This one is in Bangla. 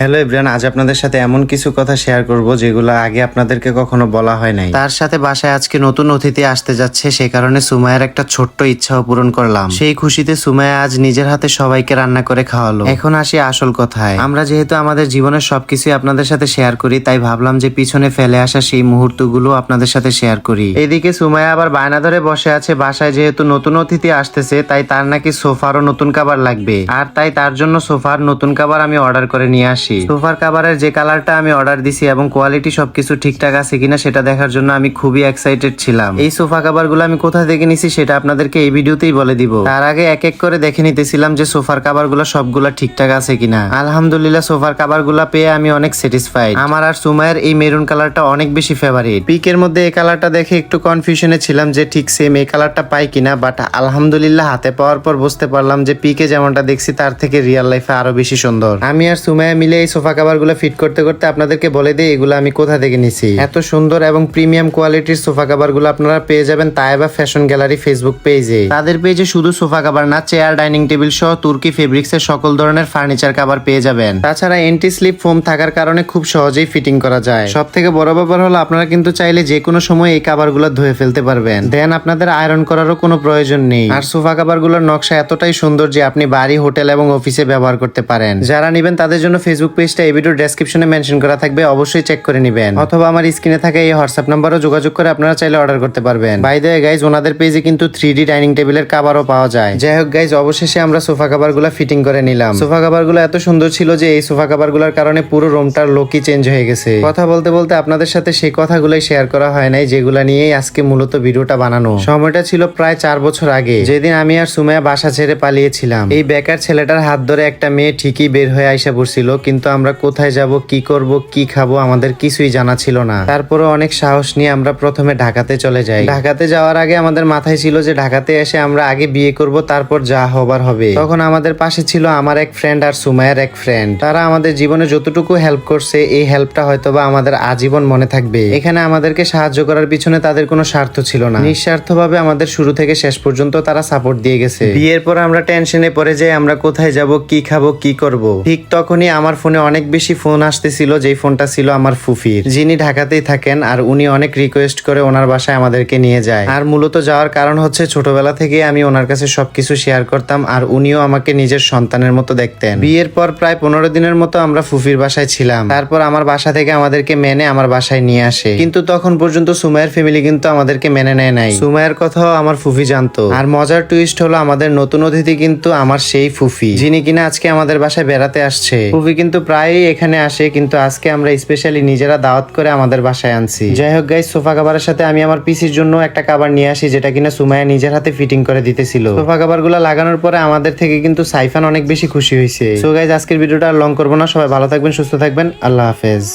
হ্যালো ইব্রান, আজ আপনাদের সাথে এমন কিছু কথা শেয়ার করব যেগুলো আগে আপনাদেরকে কখনো বলা হয় নাই। তার সাথে বাসায় আজকে নতুন অতিথি আসতে যাচ্ছে সেই কারণে সুমাইয়ার একটা ছোট্ট ইচ্ছাও পূরণ করলাম। সেই খুশিতে সুমাইয়া আজ নিজের হাতে সবাইকে রান্না করে খাওয়ালো। এখন আসি আসল কথায়। আমরা যেহেতু আমাদের জীবনের সবকিছুই আপনাদের সাথে শেয়ার করি, তাই ভাবলাম যে পিছনে ফেলে আসা সেই মুহূর্তগুলো আপনাদের সাথে শেয়ার করি। এদিকে সুমায়া আবার বায়না ধরে বসে আছে, বাসায় যেহেতু নতুন অতিথি আসতেছে, তাই তার নাকি সোফারও নতুন কাবার লাগবে। আর তাই তার জন্য সোফার নতুন কাবার আমি অর্ডার করে নিয়ে আসি। সোফার কাভারের যে কালারটা আমি অর্ডার দিছি এবং কোয়ালিটি সবকিছু ঠিকঠাক আছে কিনা সেটা দেখার জন্য আমি খুবই এক্সাইটেড ছিলাম। এই সোফা কাভারগুলো আমি কোথা থেকে নিছি সেটা আপনাদেরকে এই ভিডিওতেই বলে দিব। তার আগে এক এক করে দেখে নিতেছিলাম যে সোফার কাভারগুলো সবগুলো ঠিকঠাক আছে কিনা। আলহামদুলিল্লাহ সোফার কাভারগুলো পেয়ে আমি অনেক স্যাটিসফাইড আমার আর সুমায়ের এই মেরুন কালারটা অনেক বেশি ফেভারিট পিকের মধ্যে এই কালারটা দেখে একটু কনফিউশনে ছিলাম যে ঠিক সেম এই কালারটা পাই কিনা বাট আলহামদুলিল্লাহ হাতে পাওয়ার পর বুঝতে পারলাম যে পিকে যেমনটা দেখছি তার থেকে রিয়েল লাইফে আরও বেশি সুন্দর। আমি আর সুমায়া মিলে এই সোফা কাভারগুলো ফিট করতে করতে আপনাদেরকে বলে দিই, এগুলো আমি কোথা থেকে নিছি? এত সুন্দর এবং প্রিমিয়াম কোয়ালিটির সোফা কাভারগুলো আপনারা পেয়ে যাবেন তাইবা ফ্যাশন গ্যালারি ফেসবুক পেজে তাদের পেজে শুধু সোফা কাভার না চেয়ার ডাইনিং টেবিল সহ তুর্কি ফেব্রিক্স এর সকল ধরনের ফার্নিচার কাভার পেয়ে যাবেন। তাছাড়া এন্টি স্লিপ ফোম থাকার কারণে খুব সহজেই ফিটিং করা যায়। সব থেকে বড় ব্যাপার হলো আপনারা কিন্তু চাইলে যে কোনো সময় এই কাভারগুলো ধুয়ে ফেলতে পারবেন। দেন আপনাদের আয়রন করারও কোনো প্রয়োজন নেই। আর সোফা কাভারগুলোর নকশা এতটাই সুন্দর যে আপনি বাড়ি, হোটেল এবং অফিসে ব্যবহার করতে পারেন। যারা নিবেন তাদের জন্য ফেসবুক পেজটা এই ভিডিও ডেসক্রিপশনে মেনশন করা থাকবে, অবশ্যই চেক করে নেবেন। অথবা আমার স্ক্রিনে থাকা এই হোয়াটসঅ্যাপ নাম্বারও যোগাযোগ করে আপনারা চাইলে অর্ডার করতে পারবেন। বাই দ্য গাইজ ওনাদের পেজে কিন্তু থ্রি ডি ডাইনিং টেবিলের কাভারও পাওয়া যায়। যাই হোক গাইজ অবশেষে আমরা সোফা কাভারগুলা ফিটিং করে নিলাম। সোফা কাভারগুলো এত সুন্দর ছিল যে এই সোফা কাভারগুলোর কারণে পুরো রুমটার লোকই চেঞ্জ হয়ে গেছে। কথা বলতে বলতে আপনাদের সাথে সেই কথাগুলোই শেয়ার করা হয় নাই, যেগুলা নিয়েই আজকে মূলত ভিডিওটা বানানো। সময়টা ছিল প্রায় চার বছর আগে। যেদিন আমি আর সুমায়া বাসা ছেড়ে পালিয়েছিলাম। এই বেকার ছেলেটার হাত ধরে একটা মেয়ে ঠিকই বের হয়ে আইসা পড়ছিল, কিন্তু আমরা কোথায় যাব, কি করব, কি খাব আমাদের কিছুই জানা ছিল না। তারপরে অনেক সাহস নিয়ে আমরা প্রথমে ঢাকাতে চলে যাই। ঢাকাতে যাওয়ার আগে আমাদের মাথায় ছিল যে ঢাকাতে এসে আমরা আগে বিয়ে করব, তারপর যা হবার হবে। তখন আমাদের পাশে ছিল আমার এক ফ্রেন্ড আর সুমায়ের এক ফ্রেন্ড তারা আমাদের জীবনে যতটুকু হেল্প করছে, এই হেল্পটা হয়তোবা আমাদের আজীবন মনে থাকবে। এখানে আমাদেরকে সাহায্য করার পিছনে তাদের কোনো স্বার্থ ছিল না। নিঃস্বার্থভাবে আমাদের শুরু থেকে শেষ পর্যন্ত তারা সাপোর্ট দিয়ে গেছে। বিয়ের পর আমরা টেনশনে পড়ে যাই আমরা কোথায় যাব, কি খাব, কি করব। ঠিক তখনই আমার ফোনে অনেক বেশি ফোন আসতেছিল, যেই ফোনটা ছিল আমার ফুফির। যিনি ঢাকাতেই থাকেন আর উনি অনেক রিকোয়েস্ট করে ওনার বাসায় আমাদেরকে নিয়ে যায়। আর মূলত যাওয়ার কারণ হচ্ছে ছোটবেলা থেকে আমি ওনার কাছে সবকিছু শেয়ার করতাম আর উনিও আমাকে নিজের সন্তানের মতো দেখতেন। বিয়ের পর প্রায় পনেরো দিনের মতো আমরা ফুফির বাসায় ছিলাম। তারপর আমার বাসা থেকে আমাদেরকে মেনে আমার বাসায় নিয়ে আসে। কিন্তু তখন পর্যন্ত সুমাইয়ের ফ্যামিলি কিন্তু আমাদেরকে মেনে নেয় নাই। সুমাইয়ের কথাও আমার ফুফি জানতো। আর মজার টুইস্ট হলো আমাদের নতুন অতিথি কিন্তু আমার সেই ফুফি, যিনি কিনা আজকে আমাদের বাসায় বেড়াতে আসছে। ফুফি কিন্তু প্রায়ই এখানে আসে, কিন্তু আজকে আমরা স্পেশালি নিজেরা দাওয়াত করে আমাদের বাসায় আনছি। যাই হোক গাইজ সোফা কাভারের সাথে আমি আমার পিসির জন্য একটা কাবার নিয়ে আসি, যেটা কিনা সুমাইয়া নিজের হাতে ফিটিং করে দিতেছিল। সোফা কাভারগুলো লাগানোর পরে আমাদের থেকে কিন্তু সাইফান অনেক বেশি খুশি হয়েছে। সো গাইজ আজকের ভিডিওটা লং করব না। সবাই ভালো থাকবেন, সুস্থ থাকবেন। আল্লাহ হাফেজ।